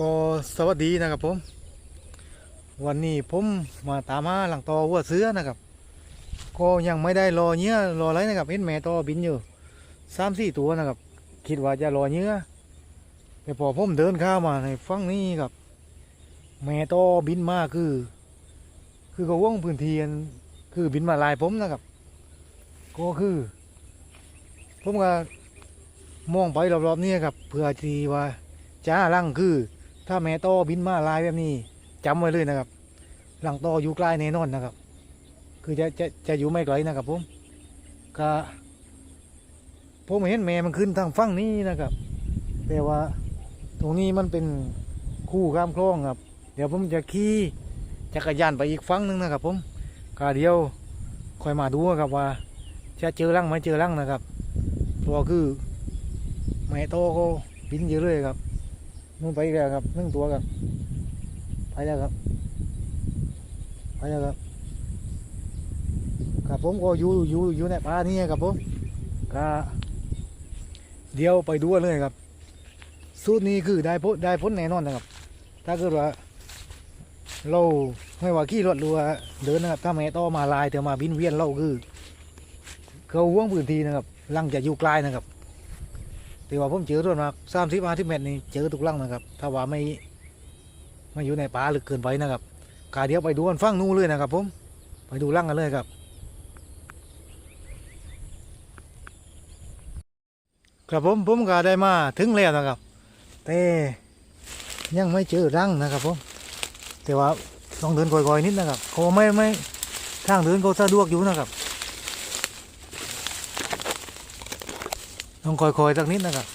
ก็สวัสดีนะครับผม วันนี้ผมมาตามหาหลังตอวัวเสือนะครับ ก็ยังไม่ได้รอเนื้อรออะไรนะครับเห็นแม่ตอบินอยู่สามสี่ตัวนะครับ คิดว่าจะรอเนื้อแต่พอผมเดินเข้ามาในฝั่งนี้ครับ แม่ตอบินมาคือ คือเขาว่องพื้นที่อันคือบินมาลายผมนะครับ ก็คือ ผมก็มองไปรอบๆนี้ครับเพื่อที่ว่าจ้าลังคือ ถ้าแม่โตอบินมาลายแบบนี้จำไว้เลยนะครับ หลังโตออยู่ใกล้แน่นอนนะครับ คือจะจะจะอยู่ไม่ไกลนะครับผมก็ผมเห็นแม่มันขึ้นทางฝั่งนี้นะครับ แต่ว่าตรงนี้มันเป็นคู่ข้ามคลองครับ เดี๋ยวผมจะขี่จักรยานไปอีกฝั่งหนึงนะครับ ผมก็เดียวคอยมาดูครับว่า จะเจอรังไหมเจอรังนะครับ ตัวคือแม่โตก็บินเยอะเลยครับ นู่นไปแล้วครับนึ่งตัวครับ ไปแล้วครับ ไปแล้วครับ ครับผมก็อยู่อยู่อยู่ในป่านี่ครับผมก็เดี๋ยวไปดูเลยครับ สูตรนี้คือได้ผลได้ผลแน่นอนนะครับ ถ้าเกิดว่าเราไม่ว่าขี่รถหรือว่าเดินนะครับ ถ้าแม่ต่อมาลายเถอมาบินเวียนเราคือเขาห่วงพื้นที่นะครับลังจะอยู่ไกลนะครับ แต่ว่าผมเจอรถมาสามสิบห้าสิบเมตรนี่เจอทุกลังนะครับ ถ้าว่าไม่ไม่อยู่ในป่าลึกเกินไปนะครับกาเดี๋ยวไปดูกันฟังนู้นเลยนะครับ ผม ไปดูลังกันเลยครับ ครับผมผมก็ได้มาถึงแล้วนะครับ แต่ยังไม่เจอรังนะครับผมแต่ว่าต้องเดินค่อยๆนิดนะครับเขาไม่ไม่ทางเดินเขาสะดวกอยู่นะครับ ต้องคอยๆสักนิดนะครับ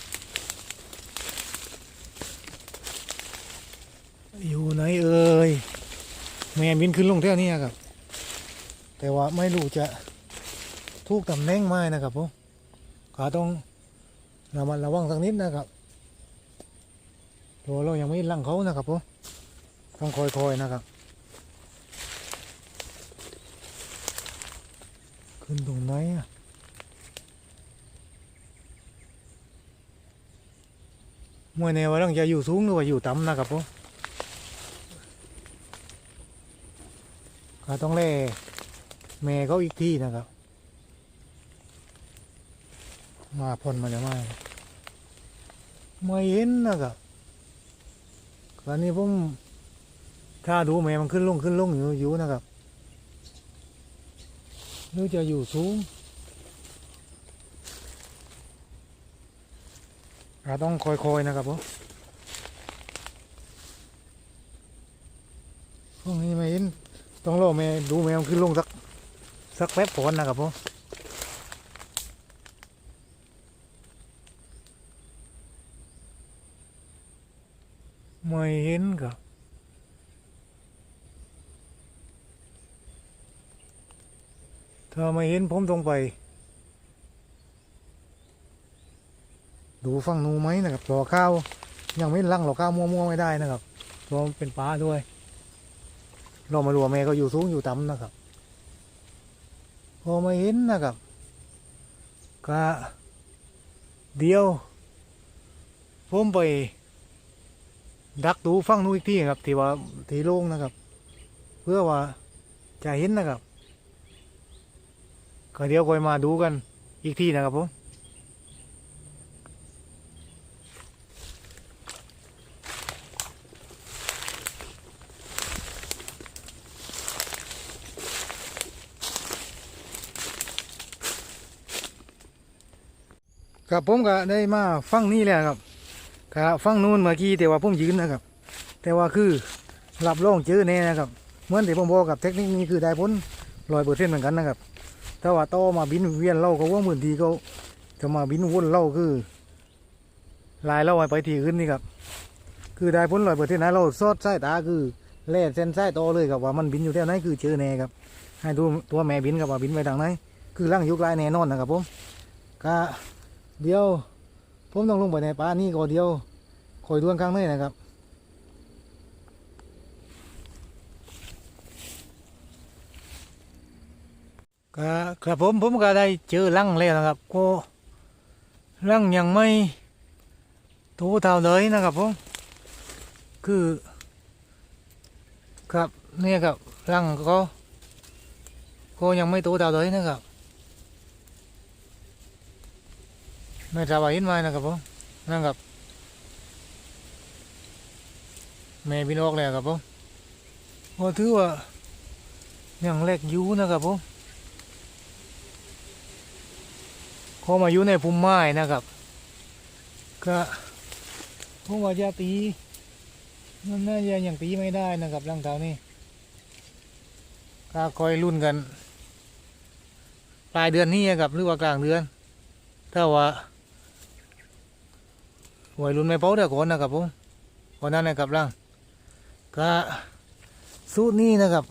อยู่ไหนเอ่ยแม่บินขึ้นลงเท่านี้ครับ แต่ว่าไม่รู้จะทุกตำแหน่งไหมนะครับผมขาต้องระมัดระวังสักนิดนะครับตัวเรายังไม่ลังเขานะครับผมต้องคอยๆนะครับ ขึ้นตรงไหนอะ มวยแนวว่าต้องจะอยู่สูงหรือว่าอยู่ต่ำนะครับผมก็ต้องเล่แม่เขาอีกที่นะครับ มาพ่นมาแล้วมาไม่เห็นนะครับคราวนี้ผมถ้าดูแม่มันขึ้นลงขึ้นลงอยู่อยู่นะครับหรือจะอยู่สูง เราต้องคอยๆนะครับผมพวกนี้ไม่เห็นต้องรอแม่ดูแมวขึ้นลงสักสักแป๊บก่อนนะครับผมไม่เห็นครับถ้าไม่เห็นผมต้องไป ดูฟังนูไหมนะครับรอข้าวยังไม่ลังหรอข้าวมั่วๆไม่ได้นะครับเพราะมันเป็นปลาด้วย เรามาดูว่าแม่ก็อยู่สูงอยู่ต่ำนะครับ พอไม่เห็นนะครับก็เดียวผมไปดักดูฟังนู้นอีกที่ครับที่ว่าที่โล่งนะครับ เพื่อว่าจะเห็นนะครับก็เดี๋ยวคอยมาดูกันอีกที่นะครับผม ครับผมก็ได้มาฟังนี่แหละครับก็ฟังนู้นเมื่อกี้แต่ว่าผมยืนนะครับ แต่ว่าคือรับรองเจอแน่นะครับเหมือนที่ผมบอกกับเทคนิคนี้คือได้ผลลอยเปอร์เซ็นต์เหมือนกันนะครับถ้าว่าต่อมาบินเวียนเล่าก็ว่าเหมือนทีเขาจะมาบินวนเล่าคือลายเล่าไปทีขึ้นนี่ครับคือได้ผลลอยเปอร์เซ็นต์นะเราซอดสายตาคือแล่เส้นสายต่อเลยครับว่ามันบินอยู่แถวไหนคือเจอแน่ครับให้ดูตัวแม่บินกับว่าบินไปทางไหนคือร่างยุกลายแน่นอนนะครับผมก็ เดี๋ยว ผมต้องลงไปในป่านี่ก่อนเดียวคอยดวนข้างในนะครับก็ครับผมผมก็ได้เจอลังแล้วนะครับก็ลังยังไม่ถูเท่าเลยนะครับผมคือ ครับเนี่ยครับรังก็ก็ยังไม่โตเท่าเลยนะครับ ไม่ทราบว่าเห็นไหมนะครับผมนั่นครับแม่พี่นกเลยครับผมก็ถือว่ายังเล็กอยู่นะครับผมเขามาอยู่ในพุ่มไม้นะครับ ก็ผมว่าจะตีมันน่าจะยังตีไม่ได้นะครับร่างเท้านี่ก็คอยรุ่นกัน ปลายเดือนนี้ครับหรือว่ากลางเดือนถ้าว่า วัยรุ่นไม่เป้าเดียวก่อนนะครับผมวันนั้นนะครับร่างก็สูตรนี้นะครับ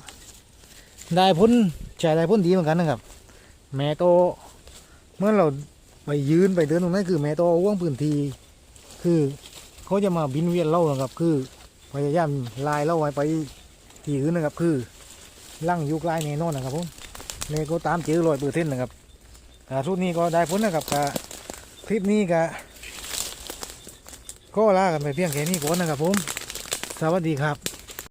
ได้ผลใช้ได้ผลดีเหมือนกันนะครับ แม่โตเมื่อเราไปยืนไปเดินตรงนั้นคือแม่โตว่างพื้นที่คือเขาจะมาบินเวียนเล่านะครับ คือพยายามลายเล่าไว้ไปที่อื่นนะครับ คือลั่งยุกลายแน่นอนนะครับผมเลยก็ตามเจอรอยเปอร์เซ็นต์นะครับอ่าสูตรนี้ก็ได้ผลนะครับก็คลิปนี้ก็ ก็ลากันไปเพียงแค่นี้ก่อนนะครับผม สวัสดีครับ